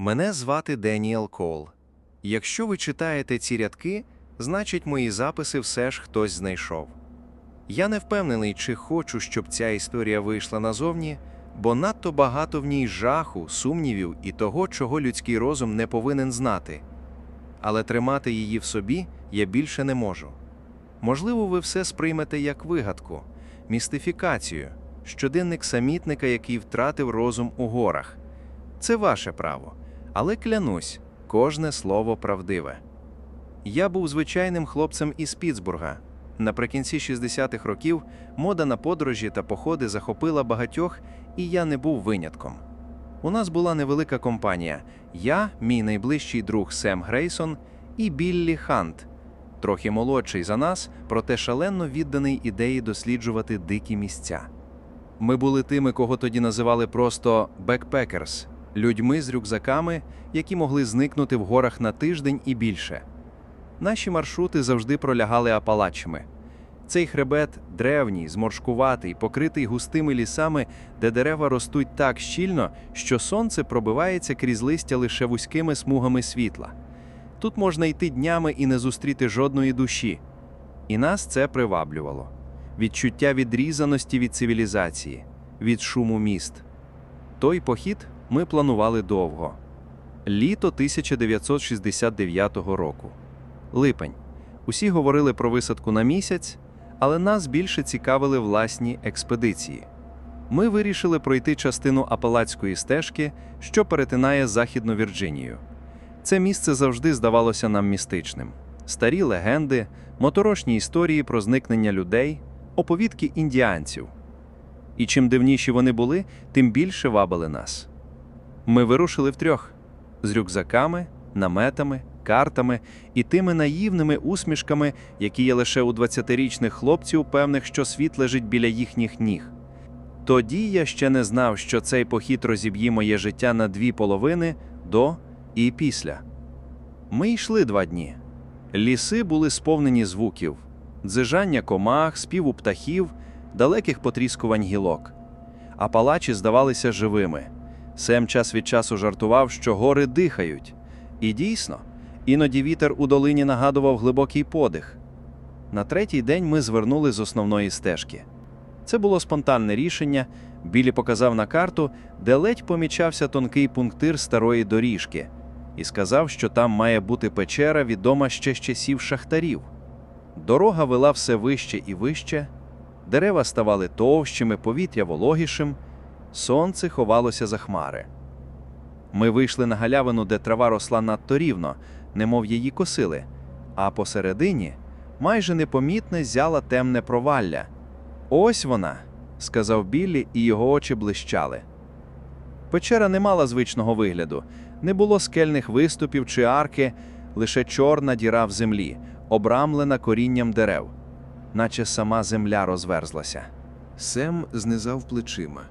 Мене звати Деніел Кол. Якщо ви читаєте ці рядки, значить мої записи все ж хтось знайшов. Я не впевнений, чи хочу, щоб ця історія вийшла назовні, бо надто багато в ній жаху, сумнівів і того, чого людський розум не повинен знати. Але тримати її в собі я більше не можу. Можливо, ви все сприймете як вигадку, містифікацію, щоденник самітника, який втратив розум у горах. Це ваше право, але клянусь, кожне слово правдиве. Я був звичайним хлопцем із Піцбурга. Наприкінці 60-х років мода на подорожі та походи захопила багатьох, і я не був винятком. У нас була невелика компанія: я, мій найближчий друг Сем Грейсон і Біллі Хант, трохи молодший за нас, проте шалено відданий ідеї досліджувати дикі місця. Ми були тими, кого тоді називали просто бекпекерс людьми з рюкзаками, які могли зникнути в горах на тиждень і більше. Наші маршрути завжди пролягали апалачами. Цей хребет древній, зморшкуватий, покритий густими лісами, де дерева ростуть так щільно, що сонце пробивається крізь листя лише вузькими смугами світла. Тут можна йти днями і не зустріти жодної душі. І нас це приваблювало відчуття відрізаності від цивілізації, від шуму міст. Той похід ми планували довго. Літо 1969 року. Липень. Усі говорили про висадку на місяць, але нас більше цікавили власні експедиції. Ми вирішили пройти частину Апалацької стежки, що перетинає Західну Вірджинію. Це місце завжди здавалося нам містичним. Старі легенди, моторошні історії про зникнення людей, оповідки індіанців. І чим дивніші вони були, тим більше вабили нас. Ми вирушили втрьох з рюкзаками, наметами, картами і тими наївними усмішками, які є лише у 20-річних хлопців, певних, що світ лежить біля їхніх ніг. Тоді я ще не знав, що цей похід розіб'є моє життя на дві половини до і після. Ми йшли два дні. Ліси були сповнені звуків, дзижання комах, співу птахів, далеких потріскувань гілок. А палачі здавалися живими. Сем час від часу жартував, що гори дихають. І дійсно, іноді вітер у долині нагадував глибокий подих. На третій день ми звернули з основної стежки. Це було спонтанне рішення. Білі показав на карту, де ледь помічався тонкий пунктир старої доріжки, і сказав, що там має бути печера, відома ще з часів шахтарів. Дорога вела все вище і вище, дерева ставали товщими, повітря вологішим, сонце ховалося за хмари. Ми вийшли на галявину, де трава росла надто рівно, немов її косили, а посередині майже непомітне зяла темне провалля. Ось вона, сказав Біллі, і його очі блищали. Печера не мала звичного вигляду, не було скельних виступів чи арки, лише чорна діра в землі, обрамлена корінням дерев, наче сама земля розверзлася. Сем знизав плечима.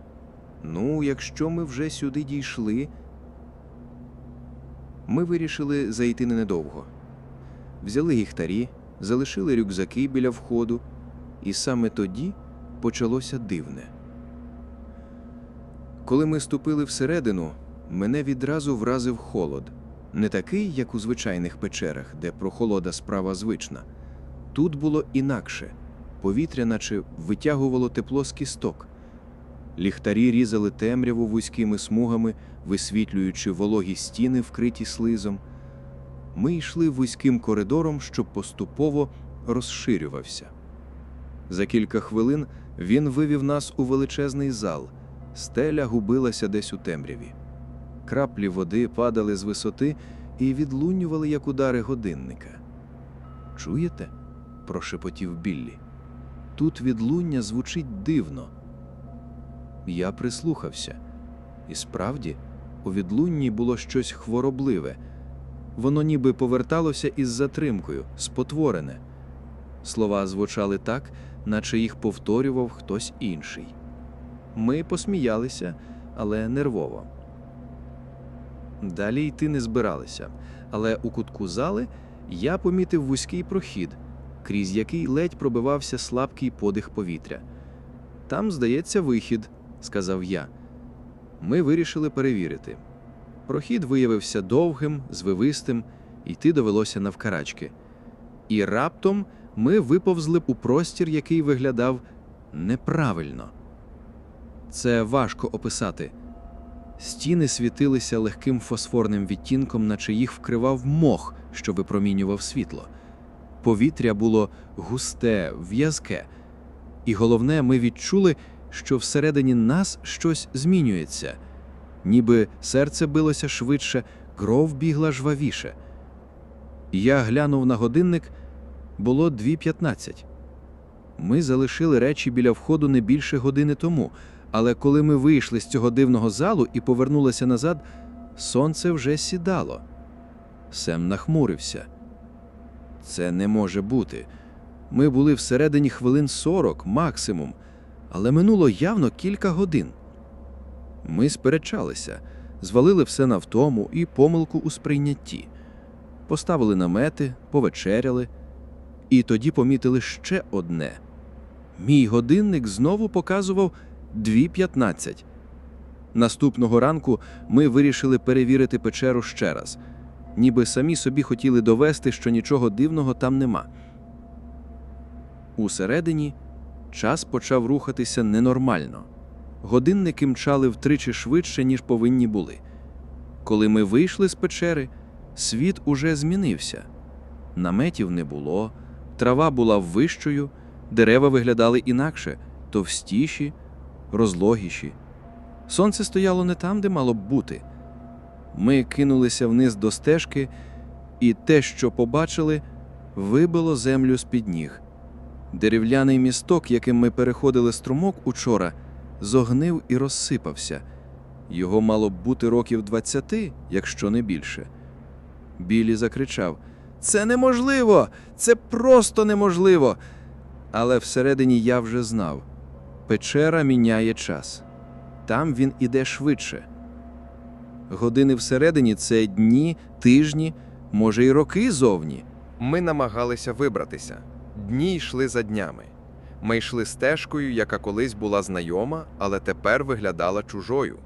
Ну, якщо ми вже сюди дійшли. Ми вирішили зайти ненадовго. Взяли гіхтарі, залишили рюкзаки біля входу, і саме тоді почалося дивне. Коли ми ступили всередину, мене відразу вразив холод. Не такий, як у звичайних печерах, де прохолода справа звична. Тут було інакше повітря, наче витягувало тепло з кісток. Ліхтарі різали темряву вузькими смугами, висвітлюючи вологі стіни, вкриті слизом. Ми йшли вузьким коридором, що поступово розширювався. За кілька хвилин він вивів нас у величезний зал. Стеля губилася десь у темряві. Краплі води падали з висоти і відлунювали, як удари годинника. Чуєте? прошепотів Біллі. Тут відлуння звучить дивно. Я прислухався, і справді, у відлунні було щось хворобливе. Воно ніби поверталося із затримкою, спотворене. Слова звучали так, наче їх повторював хтось інший. Ми посміялися, але нервово. Далі йти не збиралися, але у кутку зали я помітив вузький прохід, крізь який ледь пробивався слабкий подих повітря. Там, здається, вихід, сказав я. Ми вирішили перевірити. Прохід виявився довгим, звивистим, йти довелося навкарачки. І раптом ми виповзли у простір, який виглядав неправильно. Це важко описати. Стіни світилися легким фосфорним відтінком, наче їх вкривав мох, що випромінював світло. Повітря було густе, в'язке. І головне, ми відчули, що всередині нас щось змінюється. Ніби серце билося швидше, кров бігла жвавіше. Я глянув на годинник, було 2.15. Ми залишили речі біля входу не більше години тому, але коли ми вийшли з цього дивного залу і повернулися назад, сонце вже сідало. Сем нахмурився. Це не може бути. Ми були всередині хвилин 40 максимум, але минуло явно кілька годин. Ми сперечалися, звалили все на втому і помилку у сприйнятті. Поставили намети, повечеряли, і тоді помітили ще одне. Мій годинник знову показував 2.15. Наступного ранку ми вирішили перевірити печеру ще раз, ніби самі собі хотіли довести, що нічого дивного там нема. Усередині час почав рухатися ненормально. Годинники мчали втричі швидше, ніж повинні були. Коли ми вийшли з печери, світ уже змінився. Наметів не було, трава була вищою, дерева виглядали інакше, товстіші, розлогіші. Сонце стояло не там, де мало б бути. Ми кинулися вниз до стежки, і те, що побачили, вибило землю з-під ніг. Дерев'яний місток, яким ми переходили струмок учора, зогнив і розсипався. Його мало б бути років двадцяти, якщо не більше. Білі закричав: Це неможливо! Це просто неможливо. Але всередині я вже знав печера міняє час. Там він іде швидше. Години всередині це дні, тижні, може, й роки зовні. Ми намагалися вибратися. Дні йшли за днями. Ми йшли стежкою, яка колись була знайома, але тепер виглядала чужою.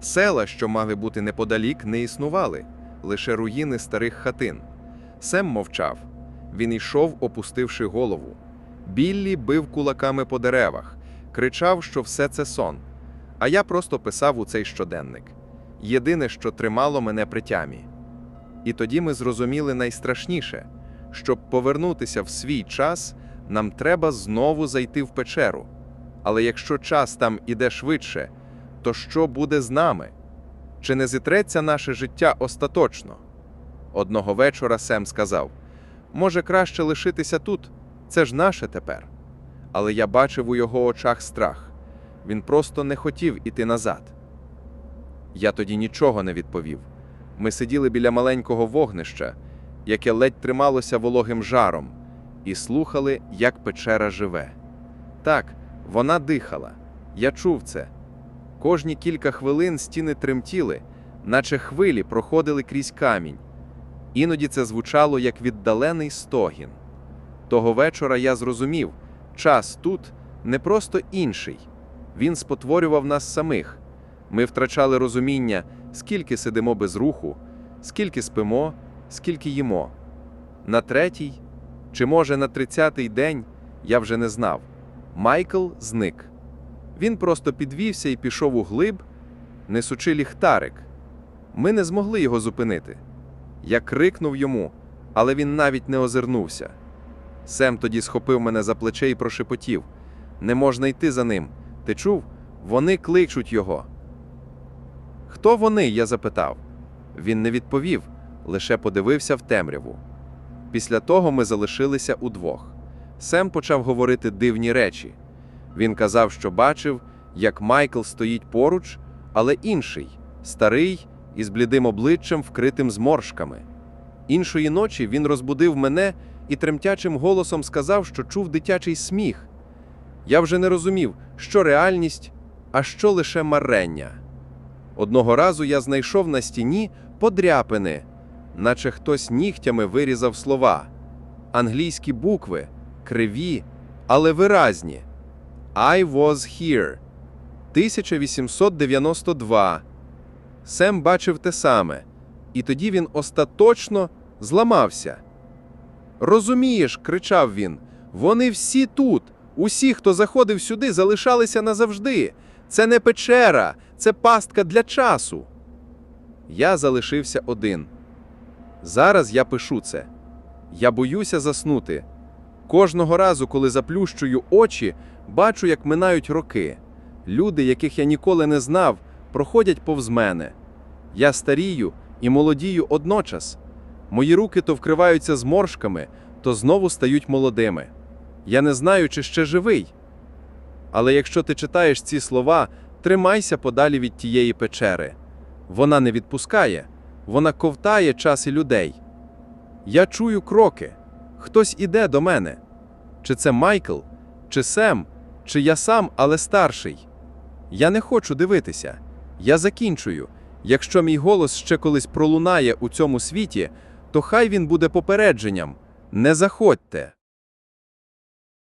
Села, що мали бути неподалік, не існували, лише руїни старих хатин. Сем мовчав. Він йшов, опустивши голову. Біллі бив кулаками по деревах, кричав, що все це сон. А я просто писав у цей щоденник. Єдине, що тримало мене при тямі. І тоді ми зрозуміли найстрашніше щоб повернутися в свій час, нам треба знову зайти в печеру. Але якщо час там іде швидше, то що буде з нами? Чи не зітреться наше життя остаточно? Одного вечора Сем сказав: може, краще лишитися тут, це ж наше тепер. Але я бачив у його очах страх. Він просто не хотів іти назад. Я тоді нічого не відповів. Ми сиділи біля маленького вогнища яке ледь трималося вологим жаром, і слухали, як печера живе. Так, вона дихала. Я чув це. Кожні кілька хвилин стіни тремтіли, наче хвилі проходили крізь камінь. Іноді це звучало як віддалений стогін. Того вечора я зрозумів, час тут не просто інший, він спотворював нас самих. Ми втрачали розуміння, скільки сидимо без руху, скільки спимо скільки їмо. На третій, чи може на тридцятий день, я вже не знав. Майкл зник. Він просто підвівся і пішов у глиб, несучи ліхтарик. Ми не змогли його зупинити. Я крикнув йому, але він навіть не озирнувся. Сем тоді схопив мене за плече і прошепотів: Не можна йти за ним. Ти чув? Вони кличуть його. Хто вони? я запитав. Він не відповів лише подивився в темряву. Після того ми залишилися удвох. Сем почав говорити дивні речі. Він казав, що бачив, як Майкл стоїть поруч, але інший, старий, із блідим обличчям, вкритим зморшками. Іншої ночі він розбудив мене і тремтячим голосом сказав, що чув дитячий сміх. Я вже не розумів, що реальність, а що лише марення. Одного разу я знайшов на стіні подряпини, наче хтось нігтями вирізав слова, англійські букви, криві, але виразні. I was here. 1892. Сем бачив те саме, і тоді він остаточно зламався. Розумієш, кричав він, вони всі тут. Усі, хто заходив сюди, залишалися назавжди. Це не печера, це пастка для часу. Я залишився один. Зараз я пишу це. Я боюся заснути. Кожного разу, коли заплющую очі, бачу, як минають роки. Люди, яких я ніколи не знав, проходять повз мене. Я старію і молодію одночас. Мої руки то вкриваються зморшками, то знову стають молодими. Я не знаю, чи ще живий. Але якщо ти читаєш ці слова, тримайся подалі від тієї печери. Вона не відпускає, вона ковтає час і людей. Я чую кроки. Хтось іде до мене. Чи це Майкл, чи Сем, чи я сам, але старший. Я не хочу дивитися. Я закінчую. Якщо мій голос ще колись пролунає у цьому світі, то хай він буде попередженням. Не заходьте.